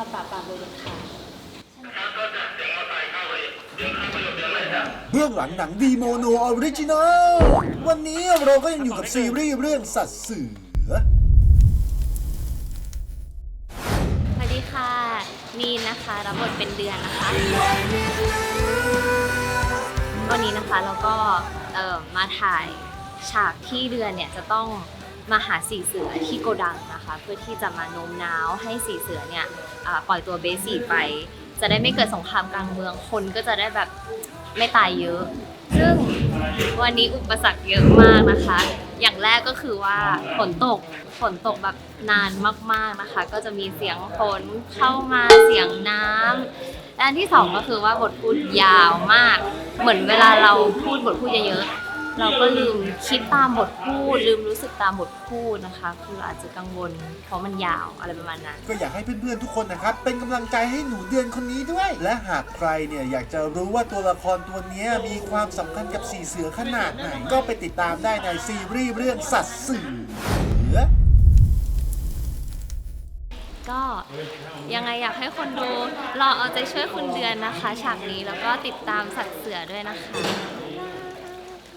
มาปราบปรามโดยเด็ดขาดเบื้องหลังหนังดีโมโนออริจินอลวันนี้เราก็ยังอยู่กับซีรีส์เรื่องสัตว์เสือ สวัสดีค่ะ มีนนะคะ รับบทเป็นเดือนนะคะ วันนี้นะคะเราก็เอ่อมาถ่ายฉากที่เดือนเนี่ยจะต้องมาหาสีเสือที่โกดัง นะคะเพื่อที่จะมาโน้มน้าวให้สีเสือเนี่ยปล่อยตัวเบสีไป จะได้ไม่เกิดสงครามกลางเมืองคนก็จะได้แบบไม่ตายเยอะ ซึ่งวันนี้อุปสรรคเยอะมากนะคะ อย่างแรกก็คือว่าฝนตกฝนตกแบบนานมากๆนะคะ ก็จะมีเสียงฝนเข้ามาเสียงน้ำและอันที่สองก็คือว่าบทพูดยาวมาก เหมือนเวลาเราพูดบทพูดเยอะๆ เราก็ลืมคิดตามบทพูด ลืมรู้สึกตามบทพูดนะคะ คืออาจจะกังวลเพราะมันยาวอะไรประมาณนั้น ก็อยากให้เพื่อนๆทุกคนนะครับ เป็นกำลังใจให้หนูเดือนคนนี้ด้วย และหากใครเนี่ยอยากจะรู้ว่าตัวละครตัวเนี้ยมีความสำคัญกับสีเสือขนาดไหน ก็ไปติดตามได้ในซีรีส์เรื่องสัตว์เสือ ก็ยังไงอยากให้คนดูรอเอาใจช่วยคุณเดือนนะคะ ฉากนี้แล้วก็ติดตามสัตว์เสือด้วยนะคะ